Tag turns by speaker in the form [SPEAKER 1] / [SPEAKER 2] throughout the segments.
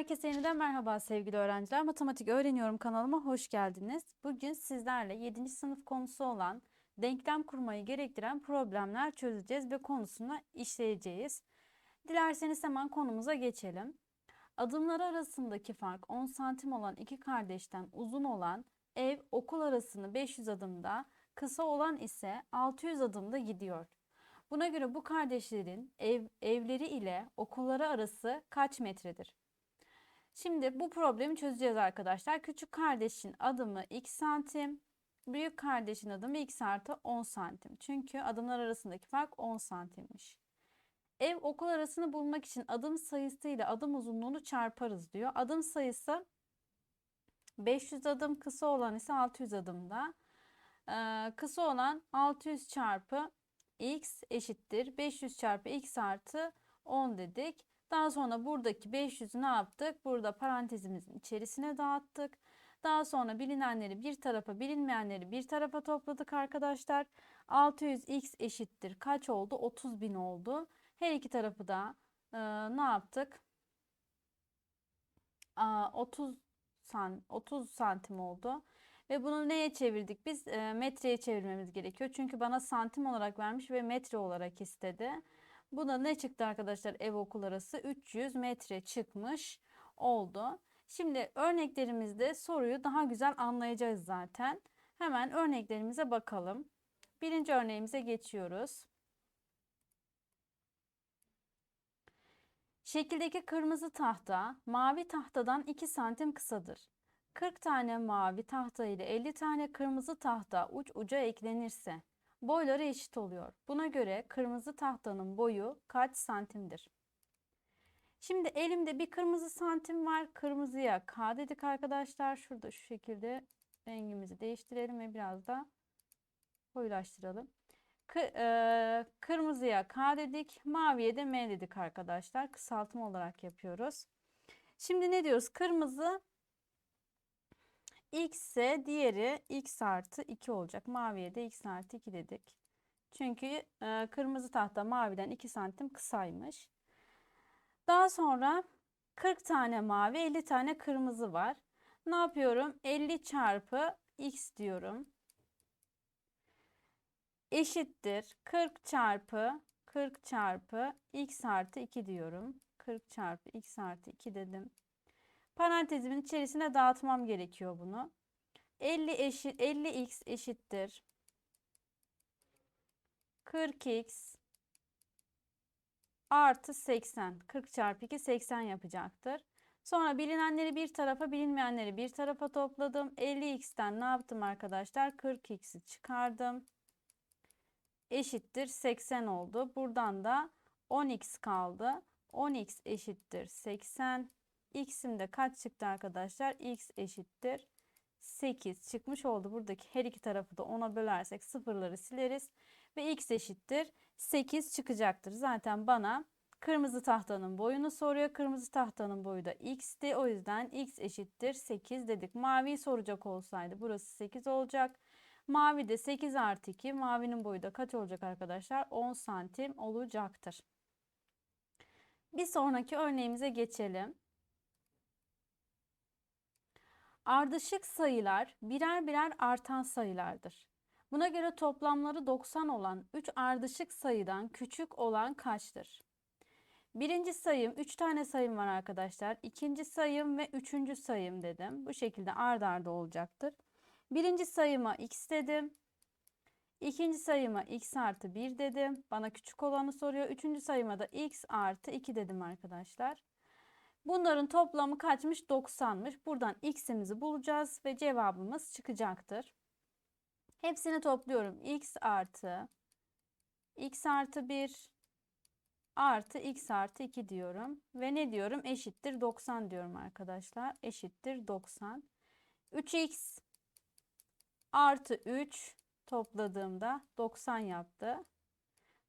[SPEAKER 1] Herkese yeniden merhaba sevgili öğrenciler. Matematik öğreniyorum kanalıma hoş geldiniz. Bugün sizlerle 7. sınıf konusu olan denklem kurmayı gerektiren problemler çözeceğiz ve konusunu işleyeceğiz. Dilerseniz hemen konumuza geçelim. Adımları arasındaki fark 10 santim olan iki kardeşten uzun olan ev okul arasını 500 adımda, kısa olan ise 600 adımda gidiyor. Buna göre bu kardeşlerin ev, evleri ile okulları arası kaç metredir? Şimdi bu problemi çözeceğiz arkadaşlar. Küçük kardeşin adımı x santim, büyük kardeşin adımı x artı 10 santim. Çünkü adımlar arasındaki fark 10 santimmiş. Ev okul arasını bulmak için adım sayısı ile adım uzunluğunu çarparız diyor. Adım sayısı 500 adım, kısa olan ise 600 adımda. Ee, kısa olan 600 çarpı x eşittir. 500 çarpı x artı 10 dedik. Daha sonra buradaki 500'ü ne yaptık? Burada parantezimizin içerisine dağıttık. Daha sonra bilinenleri bir tarafa, bilinmeyenleri bir tarafa topladık arkadaşlar. 600x eşittir. Kaç oldu? 30.000 oldu. Her iki tarafı da e, ne yaptık? Aa, 30 san 30 santim oldu. Ve bunu neye çevirdik? Biz e, metreye çevirmemiz gerekiyor. Çünkü bana santim olarak vermiş ve metre olarak istedi. Bu da ne çıktı arkadaşlar ev okul arası? 300 metre çıkmış oldu. Şimdi örneklerimizde soruyu daha güzel anlayacağız zaten. Hemen örneklerimize bakalım. Birinci örneğimize geçiyoruz. Şekildeki kırmızı tahta mavi tahtadan 2 santim kısadır. 40 tane mavi tahta ile 50 tane kırmızı tahta uç uca eklenirse boyları eşit oluyor. Buna göre kırmızı tahtanın boyu kaç santimdir? Şimdi elimde bir kırmızı santim var. Kırmızıya K dedik arkadaşlar. Şurada şu şekilde rengimizi değiştirelim ve biraz da koyulaştıralım. e, kırmızıya K dedik. Maviye de M dedik arkadaşlar. Kısaltma olarak yapıyoruz. Şimdi ne diyoruz? Kırmızı x ise diğeri x artı 2 olacak. Maviye de x artı 2 dedik. Çünkü e, kırmızı tahta maviden 2 santim kısaymış. Daha sonra 40 tane mavi 50 tane kırmızı var. Ne yapıyorum? 50 çarpı x diyorum. Eşittir 40 çarpı 40 çarpı x artı 2 diyorum. 40 çarpı x artı 2 dedim. Parantezimin içerisine dağıtmam gerekiyor bunu. 50 eşit 50x eşittir 40x artı 80. 40 çarpı 2 80 yapacaktır. Sonra bilinenleri bir tarafa bilinmeyenleri bir tarafa topladım. 50x'ten ne yaptım arkadaşlar? 40x'i çıkardım. Eşittir 80 oldu. Buradan da 10x kaldı. 10x eşittir 80. X'im de kaç çıktı arkadaşlar? X eşittir 8 çıkmış oldu. Buradaki her iki tarafı da 10'a bölersek sıfırları sileriz. Ve x eşittir 8 çıkacaktır. Zaten bana kırmızı tahtanın boyunu soruyor. Kırmızı tahtanın boyu da x'ti. O yüzden x eşittir 8 dedik. Maviyi soracak olsaydı burası 8 olacak. Mavi de 8 artı 2. Mavinin boyu da kaç olacak arkadaşlar? 10 santim olacaktır. Bir sonraki örneğimize geçelim. Ardışık sayılar birer birer artan sayılardır. Buna göre toplamları 90 olan 3 ardışık sayıdan küçük olan kaçtır? Birinci sayım 3 tane sayım var arkadaşlar. İkinci sayım ve üçüncü sayım dedim. Bu şekilde ard arda olacaktır. Birinci sayıma x dedim. İkinci sayıma x artı 1 dedim. Bana küçük olanı soruyor. Üçüncü sayıma da x artı 2 dedim arkadaşlar. Bunların toplamı kaçmış? 90'mış. Buradan x'imizi bulacağız ve cevabımız çıkacaktır. Hepsini topluyorum. x artı x artı 1 artı x artı 2 diyorum. Ve ne diyorum? Eşittir 90 diyorum arkadaşlar. Eşittir 90. 3x artı 3 topladığımda 90 yaptı.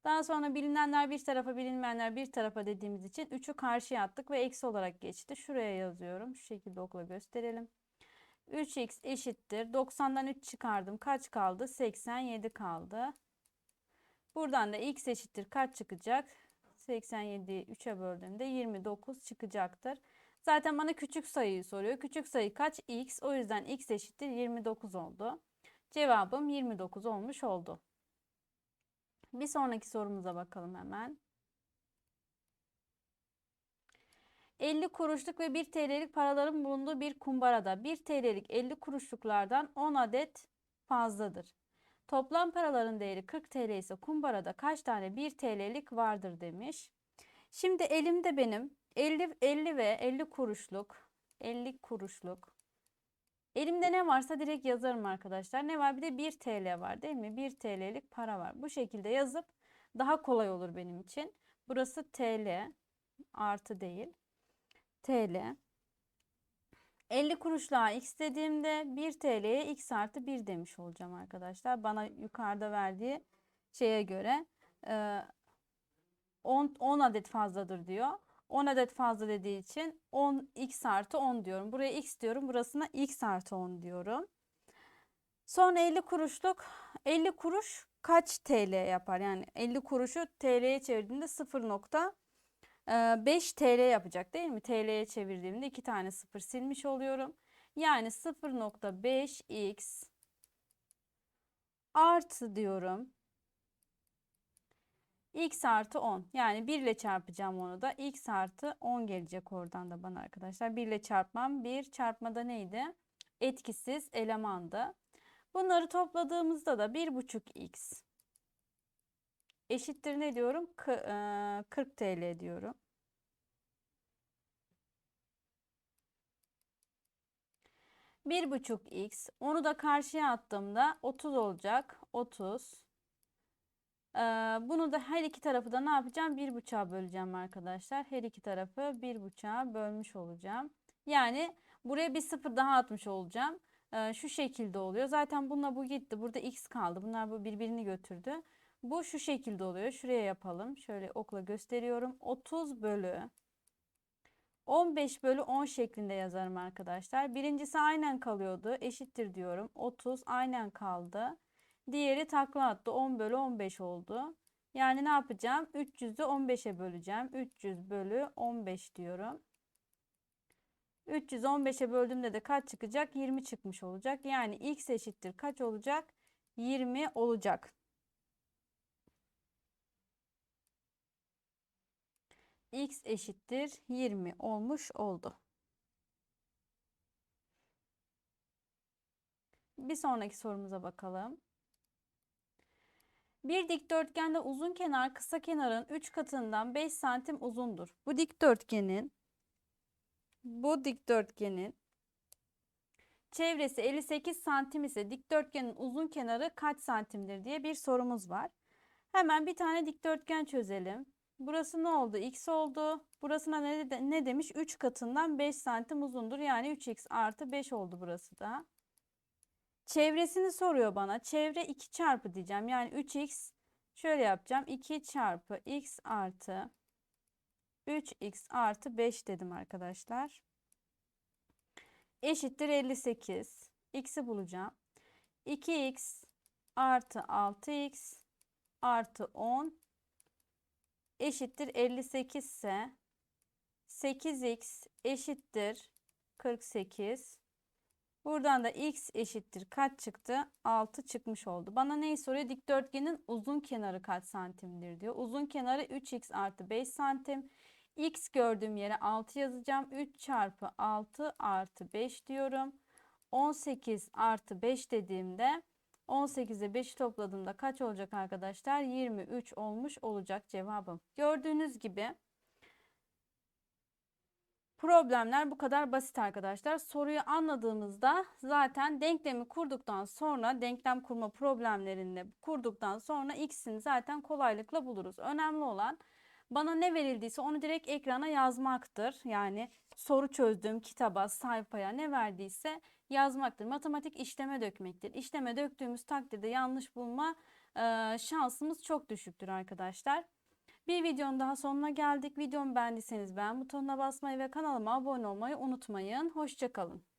[SPEAKER 1] Daha sonra bilinenler bir tarafa bilinmeyenler bir tarafa dediğimiz için 3'ü karşıya attık ve eksi olarak geçti. Şuraya yazıyorum. Şu şekilde okula gösterelim. 3x eşittir. 90'dan 3 çıkardım. Kaç kaldı? 87 kaldı. Buradan da x eşittir. Kaç çıkacak? 87'yi 3'e böldüğümde 29 çıkacaktır. Zaten bana küçük sayıyı soruyor. Küçük sayı kaç? X. O yüzden x eşittir 29 oldu. Cevabım 29 olmuş oldu. Bir sonraki sorumuza bakalım hemen. 50 kuruşluk ve 1 TL'lik paraların bulunduğu bir kumbarada 1 TL'lik 50 kuruşluklardan 10 adet fazladır. Toplam paraların değeri 40 TL ise kumbarada kaç tane 1 TL'lik vardır demiş. Şimdi elimde benim 50 50 ve 50 kuruşluk 50 kuruşluk Elimde ne varsa direkt yazarım arkadaşlar. Ne var? Bir de 1 TL var değil mi? 1 TL'lik para var. Bu şekilde yazıp daha kolay olur benim için. Burası TL artı değil. TL. 50 kuruşluğa x dediğimde 1 TL'ye x artı 1 demiş olacağım arkadaşlar. Bana yukarıda verdiği şeye göre 10, 10 adet fazladır diyor. 10 adet fazla dediği için 10 x artı 10 diyorum. Buraya x diyorum. Burasına x artı 10 diyorum. Sonra 50 kuruşluk 50 kuruş kaç TL yapar? Yani 50 kuruşu TL'ye çevirdiğimde 0.5 TL yapacak değil mi? TL'ye çevirdiğimde iki tane sıfır silmiş oluyorum. Yani 0.5x artı diyorum x artı 10 yani 1 ile çarpacağım onu da. X artı 10 gelecek oradan da bana arkadaşlar. 1 ile çarpmam. 1 çarpmada neydi? Etkisiz elemandı. Bunları topladığımızda da 1,5x eşittir ne diyorum? 40 TL diyorum. Bir buçuk x. Onu da karşıya attığımda 30 olacak. 30 bunu da her iki tarafı da ne yapacağım? Bir buçuğa böleceğim arkadaşlar. Her iki tarafı bir buçuğa bölmüş olacağım. Yani buraya bir sıfır daha atmış olacağım. şu şekilde oluyor. Zaten bununla bu gitti. Burada x kaldı. Bunlar bu birbirini götürdü. Bu şu şekilde oluyor. Şuraya yapalım. Şöyle okla gösteriyorum. 30 bölü 15 bölü 10 şeklinde yazarım arkadaşlar. Birincisi aynen kalıyordu. Eşittir diyorum. 30 aynen kaldı. Diğeri takla attı. 10 bölü 15 oldu. Yani ne yapacağım? 300'ü 15'e böleceğim. 300 bölü 15 diyorum. 315'e böldüğümde de kaç çıkacak? 20 çıkmış olacak. Yani x eşittir kaç olacak? 20 olacak. x eşittir 20 olmuş oldu. Bir sonraki sorumuza bakalım. Bir dikdörtgende uzun kenar kısa kenarın 3 katından 5 santim uzundur. Bu dikdörtgenin bu dikdörtgenin çevresi 58 santim ise dikdörtgenin uzun kenarı kaç santimdir diye bir sorumuz var. Hemen bir tane dikdörtgen çözelim. Burası ne oldu? X oldu. Burasına ne, ne demiş? 3 katından 5 santim uzundur. Yani 3x artı 5 oldu burası da. Çevresini soruyor bana. Çevre 2 çarpı diyeceğim. Yani 3x şöyle yapacağım. 2 çarpı x artı 3x artı 5 dedim arkadaşlar. Eşittir 58. X'i bulacağım. 2x artı 6x artı 10 eşittir 58 ise 8x eşittir 48 Buradan da x eşittir kaç çıktı? 6 çıkmış oldu. Bana neyi soruyor? Dikdörtgenin uzun kenarı kaç santimdir diyor. Uzun kenarı 3x artı 5 santim. x gördüğüm yere 6 yazacağım. 3 çarpı 6 artı 5 diyorum. 18 artı 5 dediğimde 18 ile 5'i topladığımda kaç olacak arkadaşlar? 23 olmuş olacak cevabım. Gördüğünüz gibi Problemler bu kadar basit arkadaşlar. Soruyu anladığımızda zaten denklemi kurduktan sonra denklem kurma problemlerini kurduktan sonra x'ini zaten kolaylıkla buluruz. Önemli olan bana ne verildiyse onu direkt ekrana yazmaktır. Yani soru çözdüğüm kitaba, sayfaya ne verdiyse yazmaktır. Matematik işleme dökmektir. İşleme döktüğümüz takdirde yanlış bulma şansımız çok düşüktür arkadaşlar. Bir videonun daha sonuna geldik. Videomu beğendiyseniz beğen butonuna basmayı ve kanalıma abone olmayı unutmayın. Hoşçakalın.